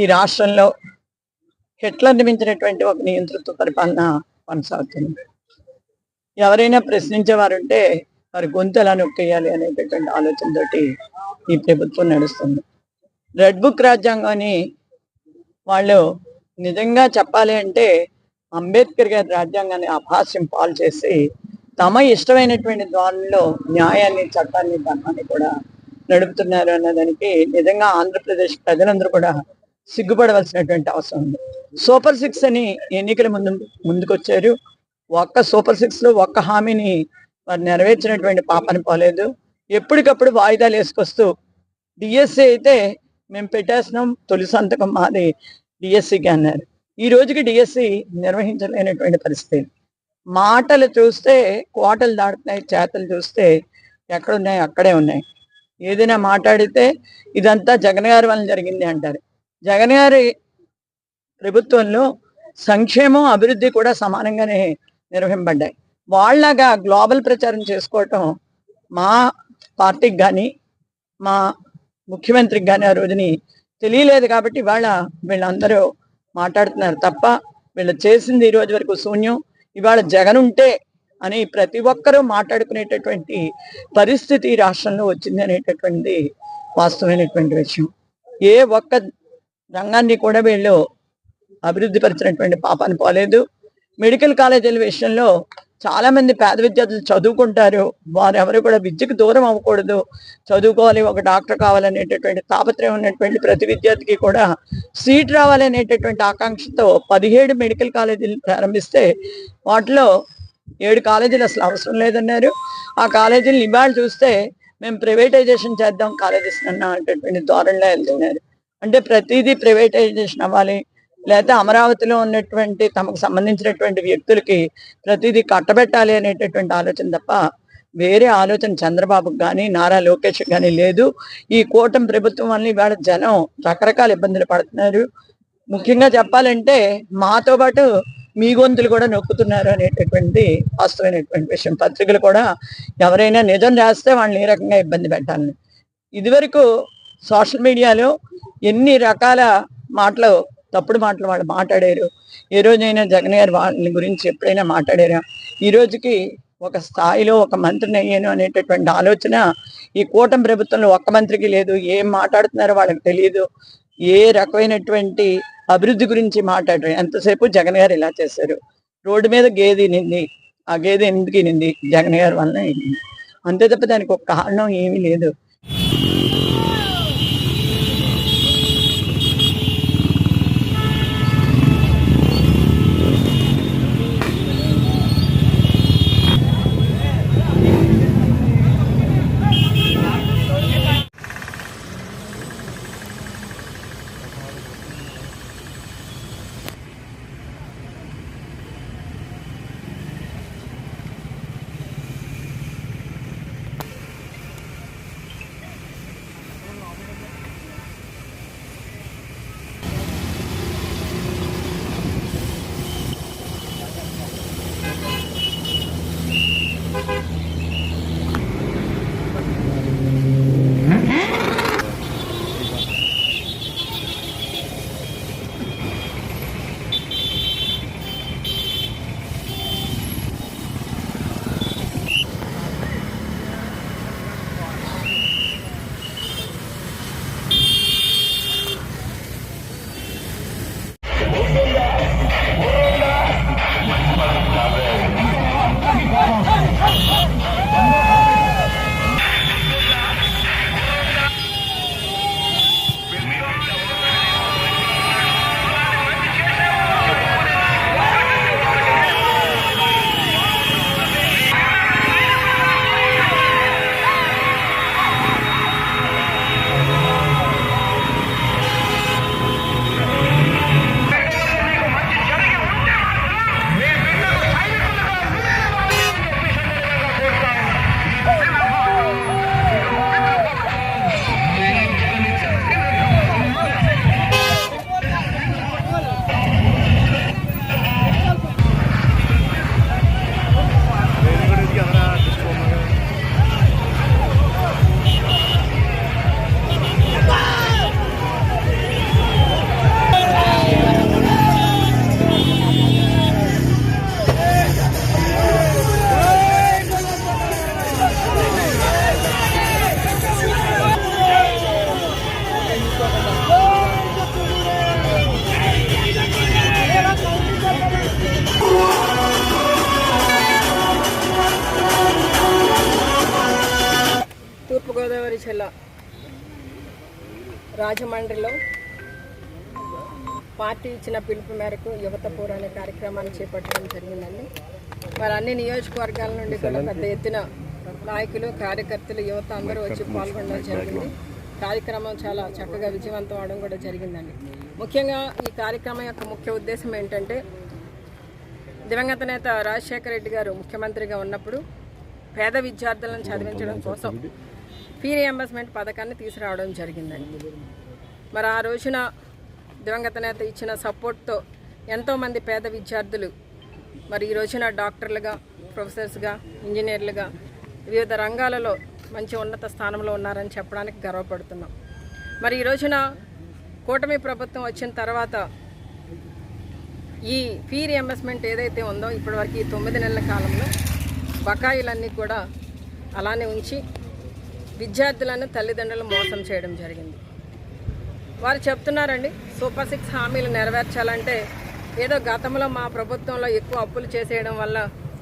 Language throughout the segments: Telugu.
ఈ రాష్ట్రంలో హిట్లర్ని మించినటువంటి ఒక నియంతృత్వ పరిపాలన కొనసాగుతుంది. ఎవరైనా ప్రశ్నించేవారుంటే వారి గొంతు ఎలా నొక్కేయాలి అనేటటువంటి ఆలోచనతోటి ఈ ప్రభుత్వం నడుస్తుంది. రెడ్ బుక్ రాజ్యాంగాన్ని వాళ్ళు నిజంగా చెప్పాలి అంటే అంబేద్కర్ గారి రాజ్యాంగాన్ని అభాస్యం పాలు చేసి తమ ఇష్టమైనటువంటి ద్వారంలో న్యాయాన్ని చట్టాన్ని ధర్మాన్ని కూడా నడుపుతున్నారు అన్నదానికి నిజంగా ఆంధ్రప్రదేశ్ ప్రజలందరూ కూడా సిగ్గుపడవలసినటువంటి అవసరం ఉంది. సూపర్ సిక్స్ అని ఎన్నికల ముందు ముందుకొచ్చారు. ఒక్క సూపర్ సిక్స్లో ఒక్క హామీని వారు నెరవేర్చినటువంటి పాపని పోలేదు. ఎప్పటికప్పుడు వాయిదాలు వేసుకొస్తూ డిఎస్సి అయితే మేము పెట్టేస్తున్నాం తొలి సంతకం మాది డిఎస్సికి అన్నారు. ఈ రోజుకి డిఎస్సి నిర్వహించలేనటువంటి పరిస్థితి. మాటలు చూస్తే కోటలు దాటుతున్నాయి చేతలు చూస్తే ఎక్కడున్నాయి అక్కడే ఉన్నాయి. ఏదైనా మాట్లాడితే ఇదంతా జగన్ గారి వలన జరిగింది అంటారు. జగన్ గారి ప్రభుత్వంలో సంక్షేమం అభివృద్ధి కూడా సమానంగానే నిర్వహింపబడ్డాయి. వాళ్ళగా గ్లోబల్ ప్రచారం చేసుకోవటం మా పార్టీకి కానీ మా ముఖ్యమంత్రికి కానీ ఆ రోజుని తెలియలేదు కాబట్టి వాళ్ళ వీళ్ళందరూ మాట్లాడుతున్నారు తప్ప వీళ్ళు చేసింది ఈ రోజు వరకు శూన్యం. ఇవాళ జగన్ ఉంటే అని ప్రతి ఒక్కరూ మాట్లాడుకునేటటువంటి పరిస్థితి రాష్ట్రంలో వచ్చింది అనేటటువంటి వాస్తవమైనటువంటి విషయం. ఏ ఒక్క రంగాన్ని కూడా వీళ్ళు అభివృద్ధి పరిచినటువంటి పాపాన్ని పోలేదు. మెడికల్ కాలేజీల విషయంలో చాలా మంది పేద విద్యార్థులు చదువుకుంటారు. వారు ఎవరు కూడా విద్యకు దూరం అవ్వకూడదు. చదువుకోవాలి ఒక డాక్టర్ కావాలనేటటువంటి తాపత్రయం ఉన్నటువంటి ప్రతి విద్యార్థికి కూడా సీట్ రావాలనేటటువంటి ఆకాంక్షతో పదిహేడు మెడికల్ కాలేజీలు ప్రారంభిస్తే వాటిలో ఏడు కాలేజీలు అసలు అవసరం లేదన్నారు. ఆ కాలేజీలు ఇవాళ చూస్తే మేము ప్రైవేటైజేషన్ చేద్దాం కాలేజెస్ అన్న అనేటటువంటి ధోరణిలో వెళ్తున్నారు. అంటే ప్రతిదీ ప్రైవేటైజేషన్ అవ్వాలి. లేకపోతే అమరావతిలో ఉన్నటువంటి తమకు సంబంధించినటువంటి వ్యక్తులకి ప్రతిదీ కట్టబెట్టాలి అనేటటువంటి ఆలోచన తప్ప వేరే ఆలోచన చంద్రబాబుకి కానీ నారా లోకేష్ కానీ లేదు. ఈ కూటమి ప్రభుత్వం వల్ల ఇవాళ జనం రకరకాల ఇబ్బందులు పడుతున్నారు. ముఖ్యంగా చెప్పాలంటే మాతో పాటు మీ గొంతులు కూడా నొక్కుతున్నారు అనేటటువంటి వాస్తవమైనటువంటి విషయం. పత్రికలు కూడా ఎవరైనా నిజం రాస్తే వాళ్ళని ఏ రకంగా ఇబ్బంది పెట్టాలని. ఇదివరకు సోషల్ మీడియాలో ఎన్ని రకాల మాటలు తప్పుడు మాటలు వాళ్ళు మాట్లాడారు. ఏ రోజైనా జగన్ గారు వాళ్ళ గురించి ఎప్పుడైనా మాట్లాడారా? ఈ రోజుకి ఒక స్థాయిలో ఒక మంత్రిని అయ్యాను అనేటటువంటి ఆలోచన ఈ కూటమి ప్రభుత్వంలో ఒక్క మంత్రికి లేదు. ఏం మాట్లాడుతున్నారో వాళ్ళకి తెలియదు ఏ రకమైనటువంటి అభివృద్ధి గురించి మాట్లాడారు? ఎంతసేపు జగన్ గారు ఇలా చేశారు? రోడ్డు మీద గేది నింది. ఆ గేదె ఎందుకు నింది జగన్ గారి వల్ల అయింది అంతే తప్ప దానికి ఒక కారణం ఏమీ లేదు. రాజమండ్రిలో పార్టీ ఇచ్చిన పిలుపు మేరకు యువత పూర్ అనే కార్యక్రమాన్ని చేపట్టడం జరిగిందండి. మరి అన్ని నియోజకవర్గాల నుండి కూడా పెద్ద ఎత్తున నాయకులు కార్యకర్తలు యువత అందరూ వచ్చి పాల్గొనడం జరిగింది. కార్యక్రమం చాలా చక్కగా విజయవంతం అవడం కూడా జరిగిందండి. ముఖ్యంగా ఈ కార్యక్రమం యొక్క ముఖ్య ఉద్దేశం ఏంటంటే దివంగత నేత రాజశేఖర రెడ్డి గారు ముఖ్యమంత్రిగా ఉన్నప్పుడు పేద విద్యార్థులను చదివించడం కోసం ఫీ రియంబర్స్మెంట్ పథకాన్ని తీసుకురావడం జరిగిందండి. మరి ఆ రోజున దివంగత నేత ఇచ్చిన సపోర్ట్తో ఎంతోమంది పేద విద్యార్థులు మరి ఈ రోజున డాక్టర్లుగా ప్రొఫెసర్స్గా ఇంజనీర్లుగా వివిధ రంగాలలో మంచి ఉన్నత స్థానంలో ఉన్నారని చెప్పడానికి గర్వపడుతున్నాం. మరి ఈ రోజున కూటమి ప్రభుత్వం వచ్చిన తర్వాత ఈ ఫీ రియంబర్స్మెంట్ ఏదైతే ఉందో ఇప్పటివరకు ఈ తొమ్మిది నెలల కాలంలో బకాయిలన్నీ కూడా అలానే ఉంచి విద్యార్థులను తల్లిదండ్రులు మోసం చేయడం జరిగింది. వారు చెప్తున్నారండి సూపర్ సిక్స్ హామీలు నెరవేర్చాలంటే ఏదో గతంలో మా ప్రభుత్వంలో ఎక్కువ అప్పులు చేసేయడం వల్ల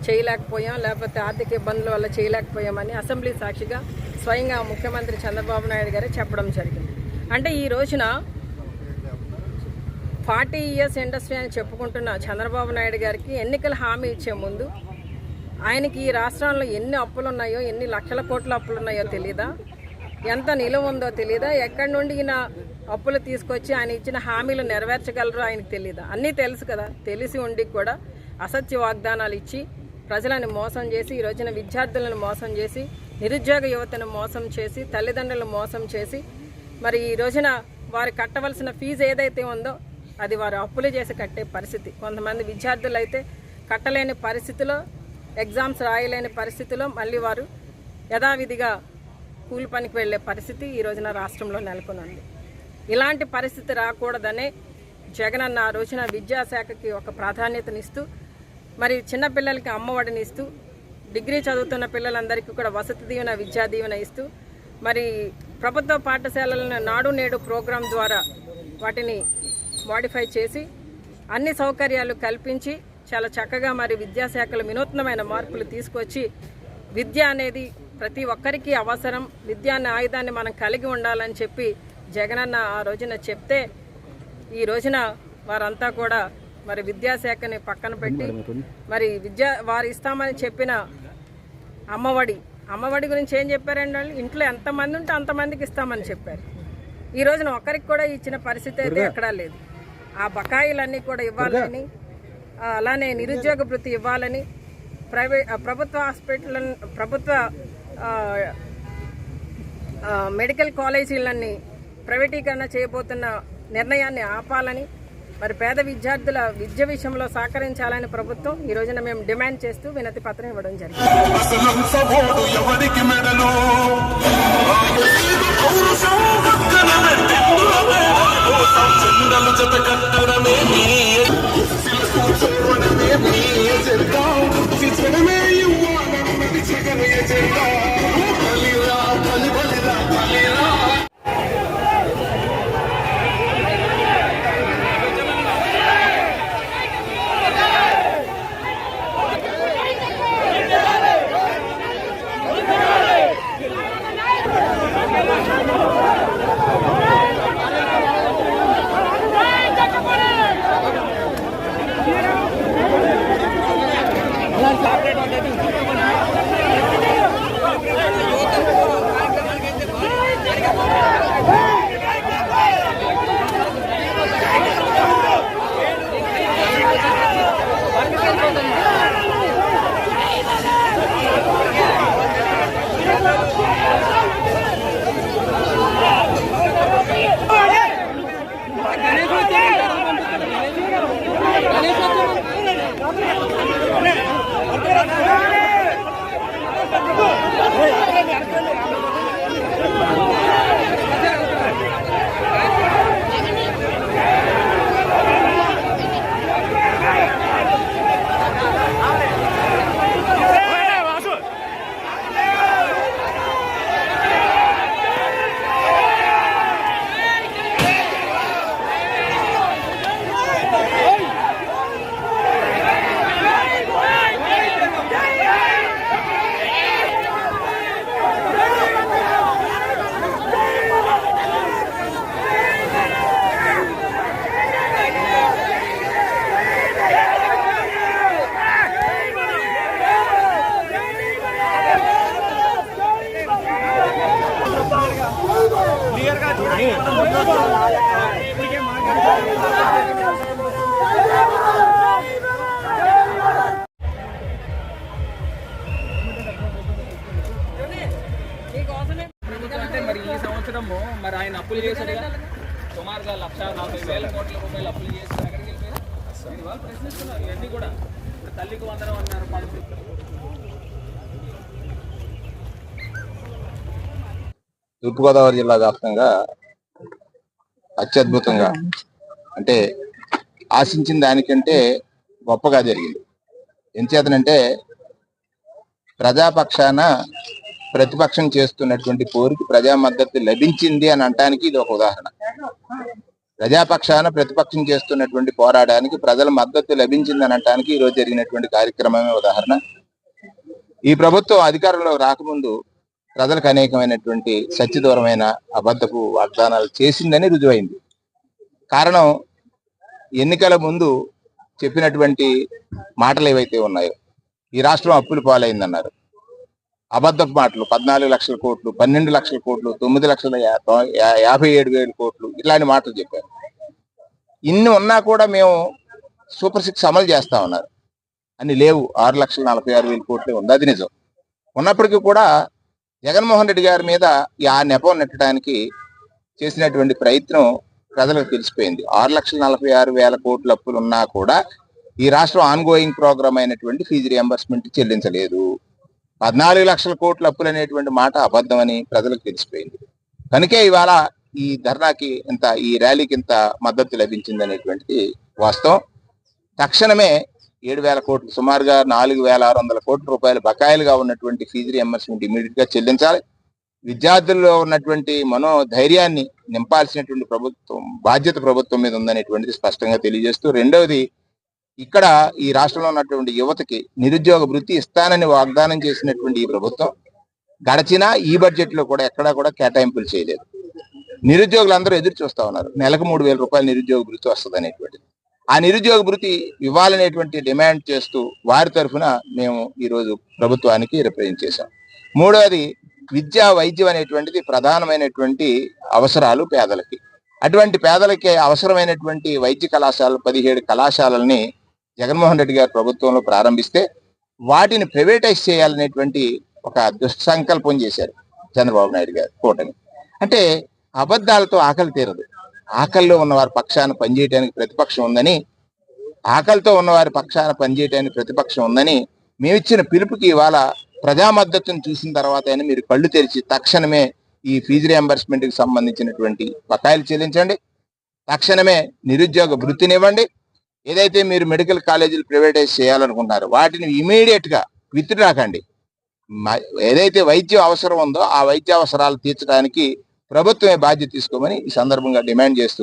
చేయలేకపోయాం లేకపోతే ఆర్థిక ఇబ్బందుల వల్ల చేయలేకపోయామని అసెంబ్లీ సాక్షిగా స్వయంగా ముఖ్యమంత్రి చంద్రబాబు నాయుడు గారే చెప్పడం జరిగింది. అంటే ఈ రోజున ఫార్టీ ఇయర్స్ ఇండస్ట్రీ అని చెప్పుకుంటున్న చంద్రబాబు నాయుడు గారికి ఎన్నికల హామీ ఇచ్చే ముందు ఆయనకి ఈ రాష్ట్రంలో ఎన్ని అప్పులు ఉన్నాయో ఎన్ని లక్షల కోట్ల అప్పులు ఉన్నాయో తెలియదా ఎంత నిలువ ఉందో తెలియదా ఎక్కడి నుండి ఈయన అప్పులు తీసుకొచ్చి ఆయన ఇచ్చిన హామీలు నెరవేర్చగలరో ఆయనకు తెలియదా అన్నీ తెలుసు కదా తెలిసి ఉండి కూడా అసత్య వాగ్దానాలు ఇచ్చి ప్రజలను మోసం చేసి ఈ రోజున విద్యార్థులను మోసం చేసి నిరుద్యోగ యువతను మోసం చేసి తల్లిదండ్రులను మోసం చేసి మరి ఈ రోజున వారు కట్టవలసిన ఫీజు ఏదైతే ఉందో అది వారు అప్పులు చేసి కట్టే పరిస్థితి. కొంతమంది విద్యార్థులు అయితే కట్టలేని పరిస్థితిలో ఎగ్జామ్స్ రాయలేని పరిస్థితిలో మళ్ళీ వారు యథావిధిగా కూలి పనికి వెళ్ళే పరిస్థితి ఈ రోజున రాష్ట్రంలో నెలకొనుంది ఇలాంటి పరిస్థితి రాకూడదనే జగన్ అన్న ఆ రోజున విద్యాశాఖకి ఒక ప్రాధాన్యతనిస్తూ మరి చిన్నపిల్లలకి అమ్మఒడిని ఇస్తూ డిగ్రీ చదువుతున్న పిల్లలందరికీ కూడా వసతి దీవెన విద్యా దీవెన ఇస్తూ మరి ప్రభుత్వ పాఠశాలలను నాడు నేడు ప్రోగ్రాం ద్వారా వాటిని మోడిఫై చేసి అన్ని సౌకర్యాలు కల్పించి చాలా చక్కగా మరి విద్యాశాఖలో వినూత్నమైన మార్పులు తీసుకొచ్చి విద్య అనేది ప్రతి ఒక్కరికి అవసరం. విద్య అనే ఆయుధాన్ని మనం కలిగి ఉండాలని చెప్పి జగనన్న ఆ రోజున చెప్తే ఈ రోజున వారంతా కూడా మరి విద్యాశాఖని పక్కన పెట్టి మరి విద్యా వారు ఇస్తామని చెప్పిన అమ్మఒడి అమ్మఒడి గురించి ఏం చెప్పారండి వాళ్ళు? ఇంట్లో ఎంతమంది ఉంటే అంతమందికి ఇస్తామని చెప్పారు. ఈ రోజున ఒక్కరికి కూడా ఇచ్చిన పరిస్థితి అయితే ఎక్కడా లేదు. ఆ బకాయిలన్నీ కూడా ఇవ్వాలని అలానే నిరుద్యోగ వృత్తి ఇవ్వాలని ప్రైవేట్ ప్రభుత్వ హాస్పిటల్ ప్రభుత్వ మెడికల్ కాలేజీలన్నీ ప్రైవేటీకరణ చేయబోతున్న నిర్ణయాన్ని ఆపాలని మరి పేద విద్యార్థుల విద్య విషయంలో సహకరించాలని ప్రభుత్వం ఈ రోజున మేము డిమాండ్ చేస్తూ వినతి పత్రం ఇవ్వడం జరిగింది అంటే మరి ఈ సంవత్సరము మరి ఆయన అప్పులు చేశారు సుమారుగా లక్ష నలభై వేల కోట్ల రూపాయలు అప్పులు చేసి ఎక్కడికి వెళ్ళిపోయారు. ప్రశ్నిస్తున్నారు. ఇవన్నీ కూడా. తల్లికి వందనం అన్నారు. తూర్పుగోదావరి జిల్లా వ్యాప్తంగా అత్యద్భుతంగా అంటే ఆశించిన దానికంటే గొప్పగా జరిగింది. ఎంచేతనంటే ప్రజాపక్షాన ప్రతిపక్షం చేస్తున్నటువంటి పోరుకి ప్రజా మద్దతు లభించింది అని అనటానికి ఇది ఒక ఉదాహరణ. ప్రజాపక్షాన ప్రతిపక్షం చేస్తున్నటువంటి పోరాటానికి ప్రజల మద్దతు లభించింది అని అనటానికి ఈ రోజు జరిగినటువంటి కార్యక్రమమే ఉదాహరణ. ఈ ప్రభుత్వం అధికారంలో రాకముందు ప్రజలకు అనేకమైనటువంటి సత్యదూరమైన అబద్ధపు వాగ్దానాలు చేసిందని రుజువైంది. కారణం ఎన్నికల ముందు చెప్పినటువంటి మాటలు ఏవైతే ఉన్నాయో ఈ రాష్ట్రం అప్పులు పాలైందన్నారు. అబద్ధపు మాటలు పద్నాలుగు లక్షల కోట్లు పన్నెండు లక్షల కోట్లు తొమ్మిది లక్షల యాభై ఏడు వేల కోట్లు ఇట్లాంటి మాటలు చెప్పారు. ఇన్ని ఉన్నా కూడా మేము సూపర్ సిక్స్ అమలు చేస్తా ఉన్నారు. అని లేవు. ఆరు లక్షల నలభై ఆరు వేల కోట్లే ఉంది. అది నిజం. ఉన్నప్పటికీ కూడా జగన్మోహన్ రెడ్డి గారి మీద ఆ నెపం నెట్టడానికి చేసినటువంటి ప్రయత్నం ప్రజలకు తెలిసిపోయింది. ఆరు లక్షల నలభై ఆరు వేల కోట్ల అప్పులు ఉన్నా కూడా ఈ రాష్ట్రం ఆన్గోయింగ్ ప్రోగ్రామ్ అయినటువంటి ఫీజు రియంబర్స్మెంట్ చెల్లించలేదు. పద్నాలుగు లక్షల కోట్ల అప్పులు అనేటువంటి మాట అబద్ధం అని ప్రజలకు తెలిసిపోయింది. కనుకే ఇవాళ ఈ ధర్నాకి ఇంత ఈ ర్యాలీకి ఇంత మద్దతు లభించింది అనేటువంటిది వాస్తవం. తక్షణమే ఏడు వేల కోట్లు సుమారుగా నాలుగు వేల ఆరు వందల కోట్ల రూపాయలు బకాయిలుగా ఉన్నటువంటి ఫీజు రియంబర్స్మెంట్ ఇమీడియట్గా చెల్లించాలి. విద్యార్థుల్లో ఉన్నటువంటి మనోధైర్యాన్ని నింపాల్సినటువంటి ప్రభుత్వం బాధ్యత ప్రభుత్వం మీద ఉందనేటువంటిది స్పష్టంగా తెలియజేస్తూ రెండవది ఇక్కడ ఈ రాష్ట్రంలో ఉన్నటువంటి యువతకి నిరుద్యోగ వృత్తి ఇస్తానని వాగ్దానం చేసినటువంటి ఈ ప్రభుత్వం గడచిన ఈ బడ్జెట్లో కూడా ఎక్కడా కూడా కేటాయింపులు చేయలేదు. నిరుద్యోగులు అందరూ ఎదురు చూస్తా ఉన్నారు. నెలకు మూడు వేల రూపాయల నిరుద్యోగ వృత్తి వస్తుంది అనేటువంటిది ఆ నిరుద్యోగ వృత్తి ఇవ్వాలనేటువంటి డిమాండ్ చేస్తూ వారి తరఫున మేము ఈరోజు ప్రభుత్వానికి రిప్రజెంట్ చేశాం. మూడవది విద్యా వైద్యం అనేటువంటిది ప్రధానమైనటువంటి అవసరాలు పేదలకి. అటువంటి పేదలకి అవసరమైనటువంటి వైద్య కళాశాలలు పదిహేడు కళాశాలల్ని జగన్మోహన్ రెడ్డి గారి ప్రభుత్వంలో ప్రారంభిస్తే వాటిని ప్రైవేటైజ్ చేయాలనేటువంటి ఒక దుస్సంకల్పం చేశారు చంద్రబాబు నాయుడు గారు కూటమి. అంటే అబద్ధాలతో ఆకలి తీరదు. ఆకలిలో ఉన్నవారి పక్షాన పనిచేయడానికి ప్రతిపక్షం ఉందని ఆకలితో ఉన్నవారి పక్షాన పనిచేయడానికి ప్రతిపక్షం ఉందని మేమిచ్చిన పిలుపుకి ఇవాళ ప్రజా మద్దతును చూసిన తర్వాత అయినా మీరు కళ్ళు తెరిచి తక్షణమే ఈ ఫీజు రియంబర్స్మెంట్కి సంబంధించినటువంటి బకాయిలు చెల్లించండి. తక్షణమే నిరుద్యోగ వృత్తినివ్వండి. ఏదైతే మీరు మెడికల్ కాలేజీలు ప్రైవేటైజ్ చేయాలనుకుంటున్నారో వాటిని ఇమీడియట్గా విత్ విత్డ్రాకండి మ- ఏదైతే వైద్యం అవసరం ఉందో ఆ వైద్య అవసరాలు తీర్చడానికి ప్రభుత్వమే బాధ్యత తీసుకోమని ఈ సందర్భంగా డిమాండ్ చేస్తూ